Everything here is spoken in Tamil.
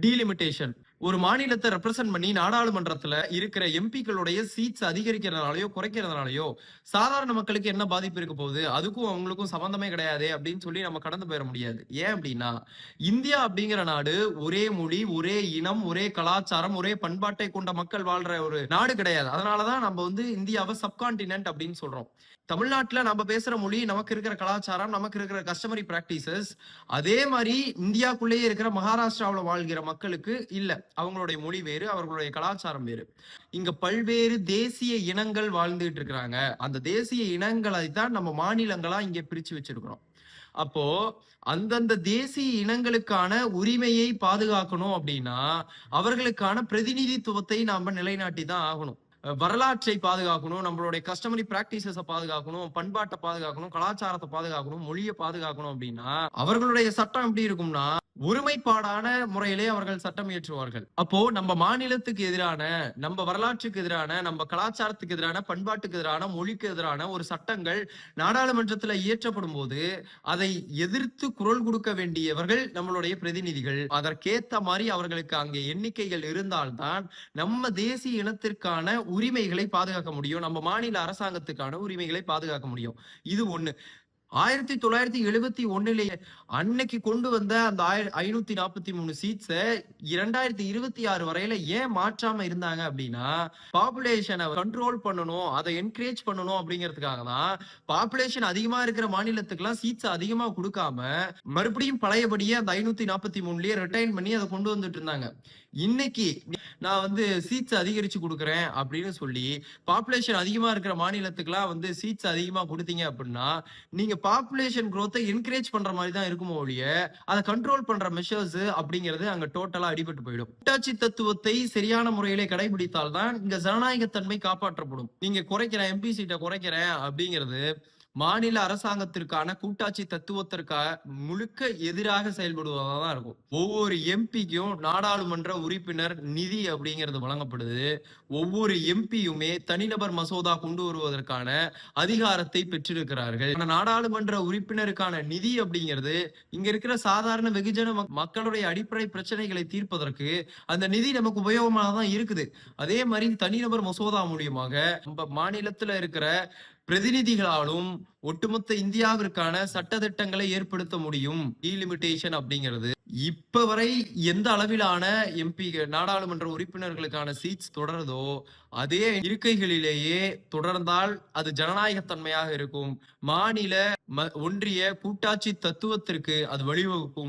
டீலிமிட்டேஷன் ஒரு மாநிலத்தை ரெப்ரசென்ட் பண்ணி நாடாளுமன்றத்துல இருக்கிற எம்பிக்களுடைய சீட்ஸ் அதிகரிக்கிறதுனாலயோ குறைக்கிறதுனாலயோ சாதாரண மக்களுக்கு என்ன பாதிப்பு இருக்க போகுது? அதுக்கும் அவங்களுக்கும் சம்பந்தமே கிடையாது அப்படின்னு சொல்லி நம்ம கடந்து போயிட முடியாது. ஏன் அப்படின்னா இந்தியா அப்படிங்கிற நாடு ஒரே மொழி ஒரே இனம் ஒரே கலாச்சாரம் ஒரே பண்பாட்டை கொண்ட மக்கள் வாழ்ற ஒரு நாடு கிடையாது. அதனாலதான் நம்ம வந்து இந்தியாவை சப்கான்டினென்ட் அப்படின்னு சொல்றோம். தமிழ்நாட்டுல நம்ம பேசுற மொழி நமக்கு இருக்கிற கலாச்சாரம் நமக்கு இருக்கிற கஸ்டமரி பிராக்டிசஸ் அதே மாதிரி இந்தியாக்குள்ளேயே இருக்கிற மகாராஷ்டிராவில் வாழ்கிற மக்களுக்கு இல்லை. அவங்களுடைய மொழி வேறு அவர்களுடைய கலாச்சாரம் வேறு. இங்க பல்வேறு தேசிய இனங்கள் வாழ்ந்துகிட்டு இருக்கிறாங்க. அந்த தேசிய இனங்களை தான் நம்ம மாநிலங்களா இங்க பிரிச்சு வச்சிருக்கிறோம். அப்போ அந்தந்த தேசிய இனங்களுக்கான உரிமையை பாதுகாக்கணும் அப்படின்னா அவர்களுக்கான பிரதிநிதித்துவத்தை நாம நிலைநாட்டி தான் ஆகணும் வரலாற்றை பாதுகாக்கணும் நம்மளுடைய கஸ்டமரி பிராக்டிசஸை பாதுகாக்கணும் பண்பாட்டை பாதுகாக்கணும் கலாச்சாரத்தை பாதுகாக்கணும் மொழியை பாதுகாக்கணும் அப்படின்னா அவர்களுடைய சட்டம் எப்படி இருக்கும்னா ஒருமைப்பாடான முறையிலே அவர்கள் சட்டம் இயற்றுவார்கள். அப்போ நம்ம மாநிலத்துக்கு எதிரான நம்ம வரலாற்றுக்கு எதிரான நம்ம கலாச்சாரத்துக்கு எதிரான பண்பாட்டுக்கு எதிரான மொழிக்கு எதிரான ஒரு சட்டங்கள் நாடாளுமன்றத்துல இயற்றப்படும் போது அதை எதிர்த்து குரல் கொடுக்க வேண்டியவர்கள் நம்மளுடைய பிரதிநிதிகள். அதற்கேத்த மாதிரி அவர்களுக்கு அங்கே எண்ணிக்கைகள் இருந்தால்தான் நம்ம தேசிய இனத்திற்கான உரிமைகளை பாதுகாக்க முடியும். நம்ம மாநில அரசாங்கத்துக்கான உரிமைகளை பாதுகாக்க முடியும். இது ஒண்ணு. ஆயிரத்தி தொள்ளாயிரத்தி எழுபத்தி ஒண்ணுலயே அன்னைக்கு கொண்டு வந்த அந்த ஐநூத்தி நாற்பத்தி மூணு சீட்ஸ இரண்டாயிரத்தி இருபத்தி ஆறு வரையில ஏன் மாற்றாம இருந்தாங்க அப்படின்னா பாப்புலேஷனை கண்ட்ரோல் பண்ணணும் அதை என்கரேஜ் பண்ணணும் அப்படிங்கிறதுக்காக தான் பாப்புலேஷன் அதிகமா இருக்கிற மாநிலத்துக்கெல்லாம் சீட்ஸ் அதிகமா கொடுக்காம மறுபடியும் பழையபடியே அந்த ஐநூத்தி நாற்பத்தி மூணுலயே ரிட்டைன் பண்ணி அதை கொண்டு வந்துட்டு இருந்தாங்க. இன்னைக்கு நான் வந்து சீட்ஸ் அதிகரிச்சு கொடுக்குறேன் அப்படின்னு சொல்லி பாப்புலேஷன் அதிகமா இருக்கிற மாநிலத்துக்குலாம் வந்து சீட்ஸ் அதிகமா கொடுத்தீங்க அப்படின்னா நீங்க பாப்புலேஷன் குரோத்தை என்கரேஜ் பண்ற மாதிரி தான் இருக்குமோ ஒழிய அதை கண்ட்ரோல் பண்ற மெஷர்ஸ் அப்படிங்கிறது அங்க டோட்டலா அடிபட்டு போயிடும். கூட்டாட்சி தத்துவத்தை சரியான முறையிலே கடைபிடித்தால் தான் இங்க ஜனநாயகத்தன்மை காப்பாற்றப்படும். நீங்க குறைக்கிறேன் எம்பி சீட்டை குறைக்கிறேன் அப்படிங்கிறது மாநில அரசாங்கத்திற்கான கூட்டாட்சி தத்துவத்திற்காக முழுக்க எதிராக செயல்படுவதாக தான் இருக்கும். ஒவ்வொரு எம்பிக்கும் நாடாளுமன்ற உறுப்பினர் நிதி அப்படிங்கிறது வழங்கப்படுது. ஒவ்வொரு எம்பியுமே தனிநபர் மசோதா கொண்டு வருவதற்கான அதிகாரத்தை பெற்றிருக்கிறார்கள். நாடாளுமன்ற உறுப்பினருக்கான நிதி அப்படிங்கிறது இங்க இருக்கிற சாதாரண வெகுஜன மக்களுடைய அடிப்படை பிரச்சனைகளை தீர்ப்பதற்கு அந்த நிதி நமக்கு உபயோகமாக தான் இருக்குது. அதே மாதிரி தனிநபர் மசோதா மூலியமாக நம்ம மாநிலத்துல இருக்கிற பிரதிநிதிகளாலும் ஒட்டுமொத்த இந்தியாவிற்கான சட்டதிட்டங்களை ஏற்படுத்த முடியும். டீலிமிட்டேஷன் அப்படிங்கிறது. இப்ப வரை எந்த அளவிலான எம்பி நாடாளுமன்ற உறுப்பினர்களுக்கான சீட்ஸ் தொடருதோ அதே இருக்கைகளிலேயே தொடர்ந்தால் அது ஜனநாயகத்தன்மையாக இருக்கும். மாநில ம- ஒன்றிய கூட்டாட்சி தத்துவத்திற்கு அது வழிவகுக்கும்.